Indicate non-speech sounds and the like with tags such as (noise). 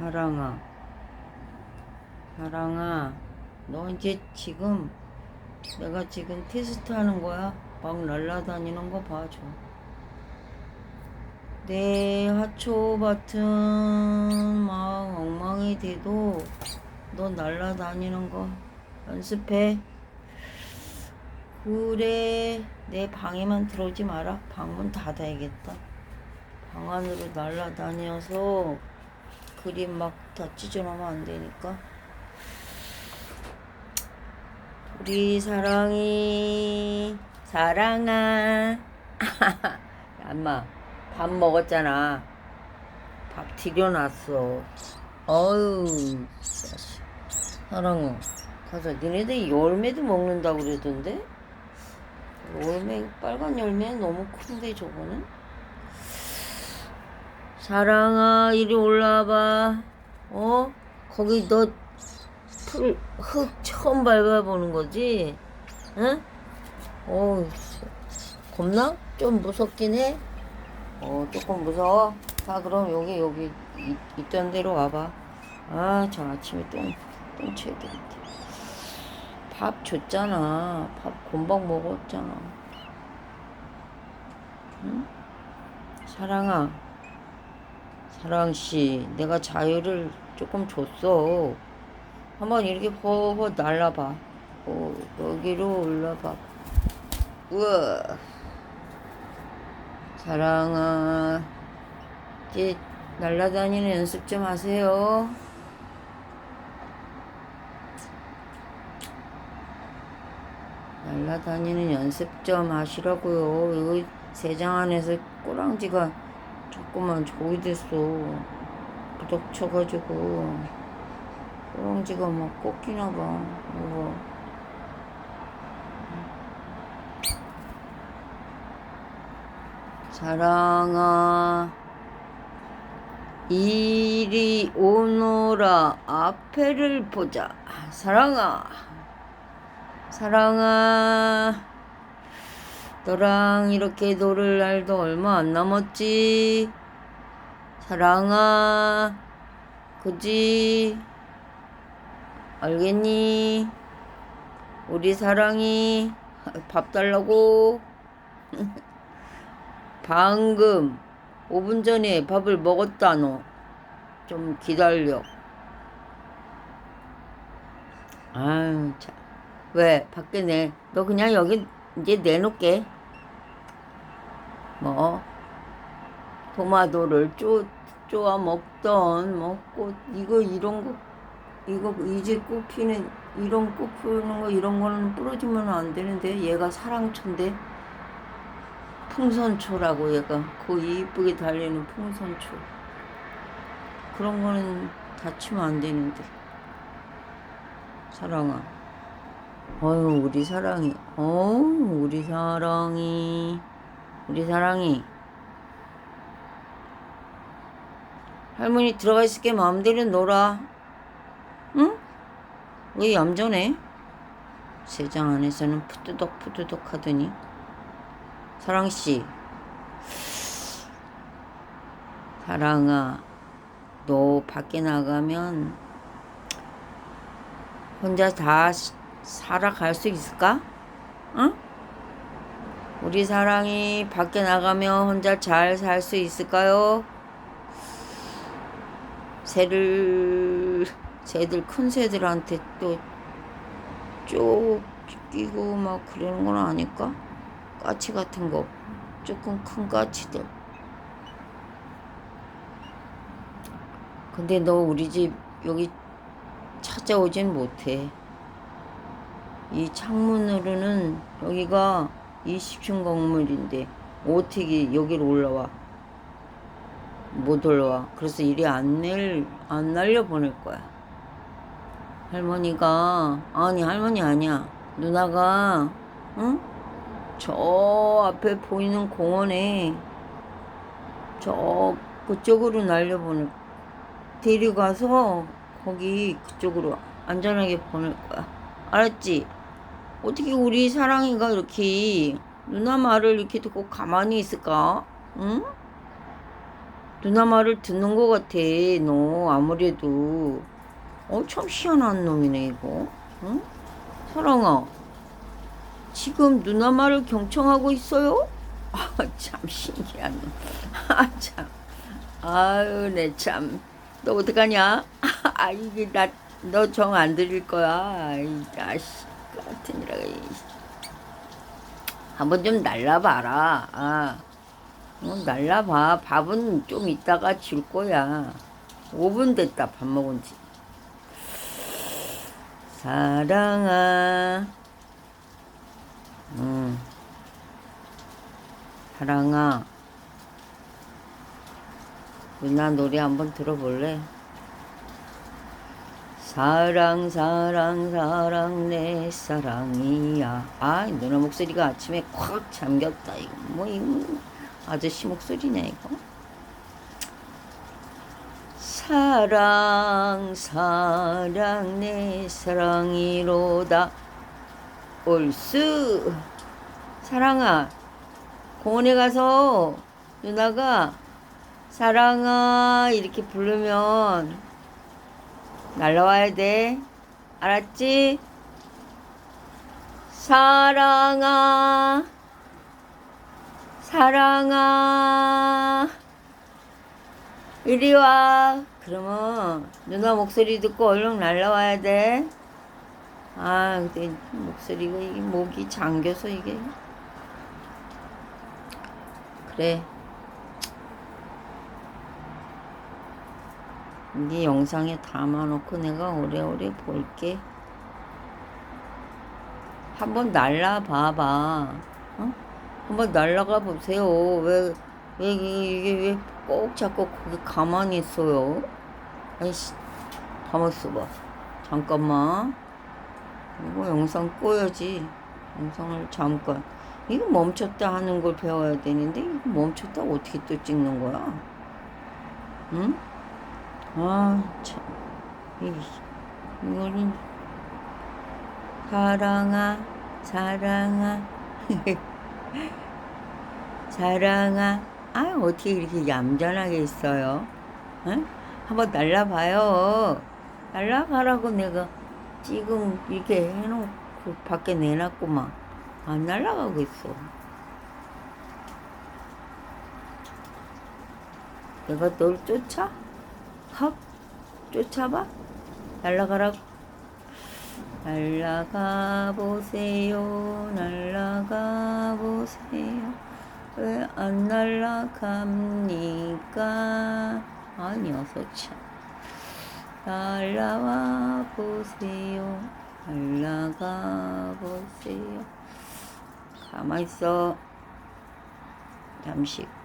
사랑아, 사랑아, 너 이제 지금 내가 지금 테스트 하는 거야. 막 날라다니는 거 봐줘. 내 하초밭은 막 엉망이 돼도 너 날라다니는 거 연습해. 그래, 내 방에만 들어오지 마라. 방문 닫아야겠다. 방 안으로 날라다녀서 그림 막 다 찢어놓으면 안 되니까. 우리 사랑이, 사랑아. (laughs) 엄마, 밥 먹었잖아. 밥 튀겨놨어. 자식. 사랑아, 가자. 니네들 열매도 먹는다고 그러던데? 열매, 빨간 열매는 너무 큰데, 저거는? 사랑아, 이리 올라와봐. 어? 거기 너 풀, 흙 처음 밟아보는 거지? 응? 씨. 겁나? 좀 무섭긴 해? 어, 조금 무서워? 자, 그럼 여기, 여기, 이, 있던 데로 와봐. 아, 저 아침에 똥, 똥 쳐야 되겠다. 밥 줬잖아. 밥 곰박 먹었잖아. 응? 사랑아. 사랑씨, 내가 자유를 조금 줬어. 한번 이렇게 허허 날라봐. 어, 여기로 올라봐. 우와. 사랑아, 이제 날라다니는 연습 좀 하세요. 날라다니는 연습 좀 하시라고요. 여기 세장 안에서 꼬랑지가 자꾸만 저기 됐어. 부덕쳐가지고 꼬랑지가 막 꺾이나 봐. 이거. 사랑아 이리 오너라 앞에를 보자 사랑아 사랑아 너랑 이렇게 놀을 날도 얼마 안 남았지 사랑아 그지 알겠니 우리 사랑이 밥 달라고 (laughs) 방금 5분 전에 밥을 먹었다 너. 좀 기다려. 아유 참. 왜 밖에 내? 너 그냥 여기 이제 내놓게. 뭐 토마토를 쪼 쪼아 먹던 먹고 이거 이런 거 이거 이제 꽃 피는 이런 꽃 피는 거 이런 거는 부러지면 안 되는데 얘가 사랑초인데? 풍선초라고 얘가. 그 이쁘게 달리는 풍선초. 그런 거는 다치면 안 되는데. 사랑아. 어유 우리 사랑이. 어우 우리 사랑이. 우리 사랑이 할머니 들어가 있을게 마음대로 놀아 응? 왜 얌전해? 세장 안에서는 푸드덕 푸드덕 하더니 사랑씨. 사랑아, 너 밖에 나가면 혼자 다 시- 살아갈 수 있을까? 응? 우리 사랑이 밖에 나가면 혼자 잘 살 수 있을까요? 새를, 새들, 큰 새들한테 또 쫓기고 막 그러는 건 아닐까? 까치 같은 거. 조금 큰 까치들. 근데 너 우리 집 여기 찾아오진 못해. 이 창문으로는 여기가 20층 건물인데 어떻게 여기로 올라와 못 올라와 그래서 이리 안 낼, 안 날려 보낼 거야 할머니가 아니 할머니 아니야 누나가 응? 저 앞에 보이는 공원에 저 그쪽으로 날려보낼 데려가서 거기 그쪽으로 안전하게 보낼 거야. 알았지? 어떻게 우리 사랑이가 이렇게 누나 말을 이렇게 듣고 가만히 있을까? 응? 누나 말을 듣는 것 같아. 너 아무래도 어 참 희한한 놈이네 이거. 응? 사랑아. 지금 누나 말을 경청하고 있어요? (laughs) 아 참 신기한 놈. (laughs) 아 참. 아유 내 참. 너 어떡하냐? (laughs) 아 이게 나 너 정안 들일 거야. 이 자식 같은 이라가. 한번 좀 날라봐라. 아. 어, 날라봐. 밥은 좀 이따가 줄 거야. 5분 됐다, 밥 먹은 지. 사랑아. 응. 사랑아. 누나 노래 한번 들어볼래? 사랑 사랑 사랑 내 사랑이야 아 누나 목소리가 아침에 콱 잠겼다 이거 뭐 이거 아저씨 목소리네 이거 사랑 사랑 내 사랑이로다 올수 사랑아 공원에 가서 누나가 사랑아 이렇게 부르면 날라와야 돼. 알았지? 사랑아, 사랑아, 이리 와. 그러면 누나 목소리 듣고 얼른 날라와야 돼. 아, 근데 목소리가 이게 목이 잠겨서 이게. 그래. 네 영상에 담아놓고 내가 오래오래 볼게. 한번 날라 봐봐. 어? 한번 날라가 보세요. 왜, 왜, 이게, 왜 꼭 자꾸 거기 가만히 있어요? 아이씨, 가만있어 봐. 잠깐만. 이거 영상 꺼야지. 영상을 잠깐. 이거 멈췄다 하는 걸 배워야 되는데, 이거 멈췄다 어떻게 또 찍는 거야? 응? 아, 참. 이, 이거는, 사랑아, 사랑아, (laughs) 사랑아. 아, 어떻게 이렇게 얌전하게 있어요? 응? 한번 날라봐요. 날라가라고 내가 지금 이렇게 해놓고 밖에 내놨구만. 안 날라가고 있어. 내가 널 쫓아? 헉 쫓아봐 날라가라 날라가 보세요. 날라가 보세요. 왜 안 날라갑니까? 아 녀석 참. 날라와 보세요. 날라가 보세요. 가만 있어. 잠시. 끄